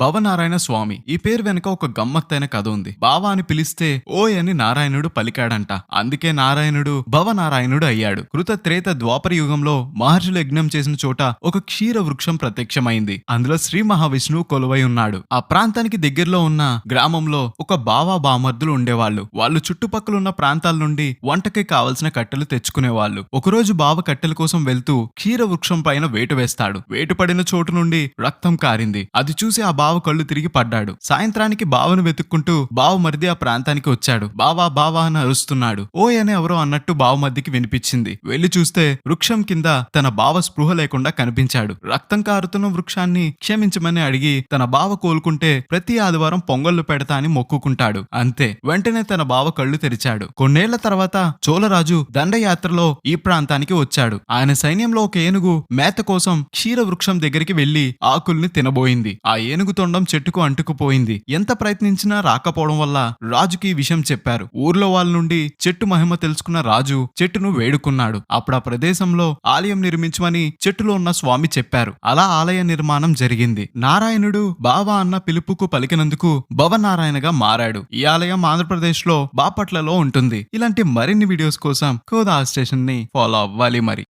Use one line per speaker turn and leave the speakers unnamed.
భవనారాయణ స్వామి. ఈ పేరు వెనుక ఒక గమ్మత్తైన కథ ఉంది. బావా అని పిలిస్తే ఓయ్ అని నారాయణుడు పలికాడంట. అందుకే నారాయణుడు భవనారాయణుడు అయ్యాడు. కృత త్రేత ద్వాపర యుగంలో మహర్షులు యజ్ఞం చేసిన చోట ఒక క్షీర వృక్షం ప్రత్యక్షమైంది. అందులో శ్రీ మహావిష్ణువు కొలువై ఉన్నాడు. ఆ ప్రాంతానికి దగ్గరలో ఉన్న గ్రామంలో ఒక బావా బామర్దులు ఉండేవాళ్ళు. వాళ్ళు చుట్టుపక్కల ఉన్న ప్రాంతాల నుండి వంటకి కావలసిన కట్టెలు తెచ్చుకునేవాళ్ళు. ఒకరోజు బావ కట్టెల కోసం వెళ్తూ క్షీర వృక్షం పైన వేటు వేస్తాడు. వేటు పడిన చోటు నుండి రక్తం కారింది. అది చూసి ఆ బావ కళ్ళు తిరిగి పడ్డాడు. సాయంత్రానికి బావను వెతుక్కుంటూ బావ మరిది ఆ ప్రాంతానికి వచ్చాడు. బావా బావా అని అరుస్తున్నాడు. ఓయ్ అని ఎవరో అన్నట్టు బావ మధ్యకి వినిపించింది. వెళ్ళి చూస్తే వృక్షం కింద తన బావ స్పృహ లేకుండా కనిపించాడు. రక్తం కారుతున్న వృక్షాన్ని క్షమించమని అడిగి తన బావ కోలుకుంటే ప్రతి ఆదివారం పొంగళ్ళు పెడతా అని మొక్కుకుంటాడు. అంతే. వెంటనే తన బావ కళ్ళు తెరిచాడు. కొన్నేళ్ళ తర్వాత చోళరాజు దండయాత్రలో ఈ ప్రాంతానికి వచ్చాడు. ఆయన సైన్యంలో ఒక ఏనుగు మేత కోసం క్షీర వృక్షం దగ్గరికి వెళ్ళి ఆకుల్ని తినబోయింది. ఆ ఏనుగు తొండం చెట్టుకు అంటుకుపోయింది. ఎంత ప్రయత్నించినా రాకపోవడం వల్ల రాజుకి ఈ విషయం చెప్పారు. ఊర్లో వాళ్ళ నుండి చెట్టు మహిమ తెలుసుకున్న రాజు చెట్టును వేడుకున్నాడు. అప్పుడు ఆ ప్రదేశంలో ఆలయం నిర్మించమని చెట్టులో ఉన్న స్వామి చెప్పారు. అలా ఆలయ నిర్మాణం జరిగింది. నారాయణుడు బావా అన్న పిలుపుకు పలికినందుకు భవనారాయణగా మారాడు. ఈ ఆలయం ఆంధ్రప్రదేశ్లో బాపట్లలో ఉంటుంది. ఇలాంటి మరిన్ని వీడియోస్ కోసం కోదా స్టేషన్ని ఫాలో అవ్వాలి మరి.